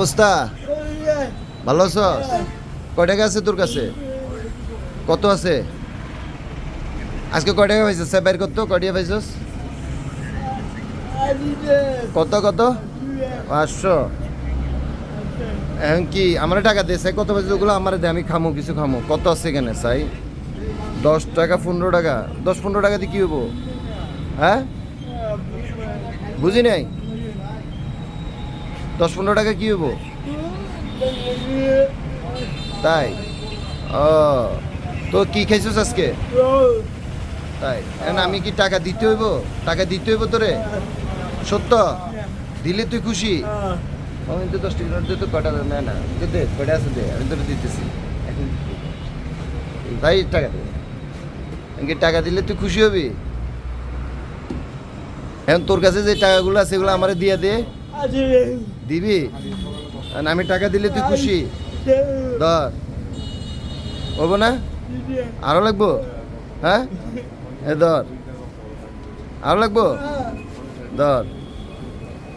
অবস্থা? ভালো আছস কয় টাকা আছে তোর কাছে? কত আছে? আজকে কয় টাকা পাইছিস? বাইর করতো? কয় টাকা কত কত? পাঁচশো। এখন কি, আমার টাকা দে স্যার কত পাইছিস ওগুলো? আমার দে, আমি খামো, কিছু খামো। কত আছে এখানে সাই দশ টাকা, পনেরো টাকা। দশ, পনেরো টাকা দিয়ে কি হব হ্যাঁ? বুঝি নাই? দশ পনেরো টাকা কি হব তাই? ও, তো কি খাইছিস আজকে? তাই। আমি কি টাকা দিতে হইব? টাকা দিতে হইব তোরে? সত্য? দিলে তুই খুশি? আমি তো দশ টাকা নোট দে তো কটা না না দে কটা আছে দে, আমি তোর দিতেছি। তাই টাকা দে। এমনকি টাকা দিলে তুই খুশি হবি? এখন তোর কাছে যে টাকাগুলো আছে সেগুলো আমারে দিয়ে দে। দিবি? আমি টাকা দিলে তুই খুশি? ধর। হব না? আরও লাগবো? হ্যাঁ? এ ধর। আরও লাগবো? ধর।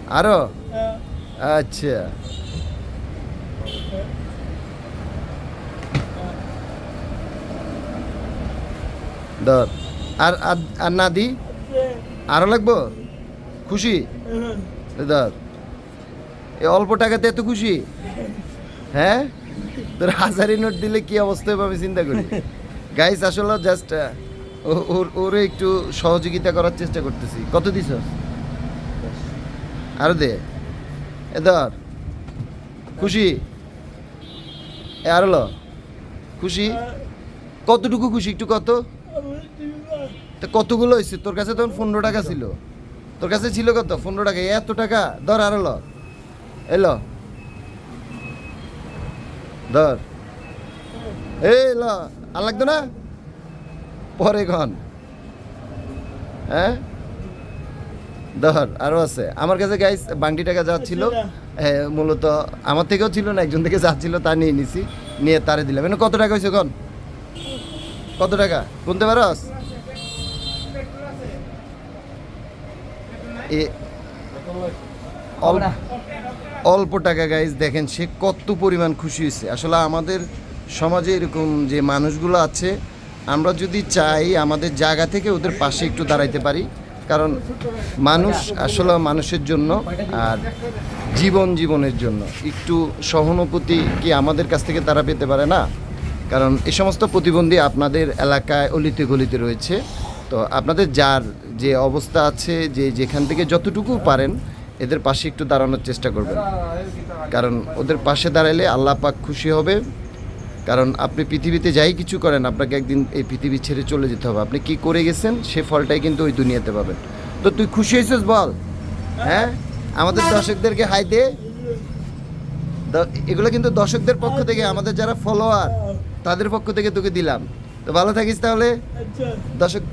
আরও? আচ্ছা। ধর। আর আর- আর না দি? আরও লাগবো? খুশি? এ ধর। অল্প টাকাতে এত খুশি? হ্যাঁ? তোর হাজারি নোট দিলে কি অবস্থা হবে আমি চিন্তা করি। গাইস আসলে জাস্ট ওর, ওরে একটু সহযোগিতা করার চেষ্টা করতেছি। কত দিছ? আরও দে। এ ধর। খুশি? এ আরও ল। খুশি? কতটুকু খুশি? একটু কত? তা কতগুলো হয়েছে তোর কাছে তখন পনেরো টাকা ছিল। তোর কাছে ছিল কত? পনেরো টাকা। এত টাকা? ধর আর ল। এলো। ধর। এই ল আর লাগতো না? পরে কন। হ্যাঁ? ধর আরও আছে। আমার কাছে গাইস বাংটি টাকা যা ছিল এ, মূলত আমার থেকেও ছিল না একজন থেকে যা ছিল তা নিয়ে নিছি নিয়ে তারে দিলাম। এনে কত টাকা হয়েছে কন? কত টাকা? গুনতে পারস? এ অল্প অল্প টাকা গাইজ দেখেন সে কত পরিমাণ খুশি হয়েছে। আসলে আমাদের সমাজে এরকম যে মানুষগুলো আছে, আমরা যদি চাই আমাদের জায়গা থেকে ওদের পাশে একটু দাঁড়াইতে পারি, কারণ মানুষ আসলে মানুষের জন্য আর জীবন জীবনের জন্য। একটু সহানুভূতি কি আমাদের কাছ থেকে তারা পেতে পারে না? কারণ এই সমস্ত প্রতিবন্ধী আপনাদের এলাকায় অলিতে গলিতে রয়েছে। তো আপনাদের যার যে অবস্থা আছে, যে যেখান থেকে যতটুকু পারেন এদের পাশে একটু দাঁড়ানোর চেষ্টা করবেন। কারণ ওদের পাশে দাঁড়াইলে আল্লাহ পাক খুশি হবে। কারণ আপনি পৃথিবীতে যাই কিছু করেন, আপনাকে একদিন এই পৃথিবী ছেড়ে চলে যেতে হবে। আপনি কি করে গেছেন, সে ফলটাই কিন্তু ওই দুনিয়াতে পাবেন। তো তুই খুশি হয়েছিস বল? হ্যাঁ? আমাদের দর্শকদেরকে হাই দে, এগুলো কিন্তু দর্শকদের পক্ষ থেকে, আমাদের যারা ফলোয়ার, তাদের পক্ষ থেকে তোকে দিলাম। তো ভালো থাকিস তাহলে। দর্শক